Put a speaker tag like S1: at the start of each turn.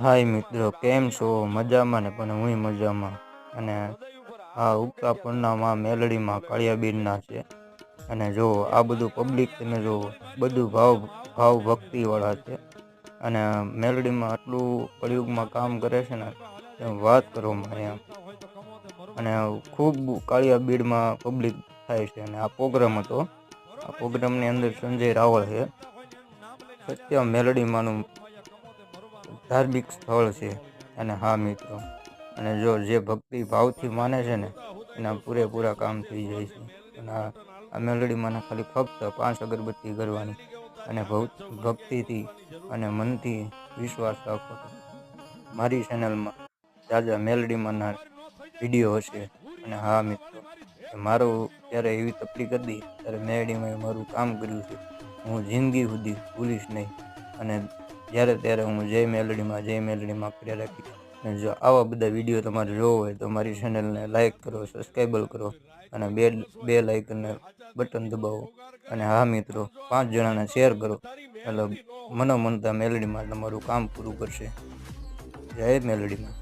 S1: હાય મિત્રો, કેમ છો? મજામાં ને પણ હું મજામાં. અને આ ઉગતા પૂર્ણમાં મેલડીમાં કાળિયાબીરના છે. અને જો આ બધું પબ્લિક તમે જો બધું ભાવ ભાવ ભક્તિવાળા છે. અને મેલડીમાં આટલું કળિયુગમાં કામ કરે છે ને, એમ વાત કરો મારે અને ખૂબ કાળિયા બીડમાં પબ્લિક થાય છે. અને આ પ્રોગ્રામ હતો. આ પ્રોગ્રામની અંદર સંજય રાવળ છે. સત્ય મેલડીમાંનું ધાર્મિક સ્થળ છે. અને હા, મિત્રો. અને જો જે ભક્તિ ભાવથી માને છે ને, એના પૂરેપૂરા કામ થઈ જાય છે. અને આ મેલડીમાંના ખાલી ફક્ત પાંચ અગરબત્તી કરવાની. અને ભક્તિથી અને મનથી વિશ્વાસ રાખો મારી ચેનલમાં તાજા મેલડીમાંના વીડિયો હશે. અને હા, મિત્રો મારું જ્યારે એવી તકલીફ હતી ત્યારે મેલડીમાં મારું કામ કર્યું છે. હું જિંદગી સુધી ભૂલીશ નહીં. અને જ્યારે ત્યારે હું જય મેલડીમાં જય મેલડીમાં કર્યા રાખી જો આવા બધા વીડિયો તમારે જોવો હોય તો મારી ચેનલને લાઇક કરો સબસ્ક્રાઈબલ કરો અને બે બે લાઇકને બટન દબાવો. અને હા મિત્રો, પાંચ જણાને શેર કરો. એટલે મનોમનતા મેલડીમાં તમારું કામ પૂરું કરશે. જય મેલડીમાં.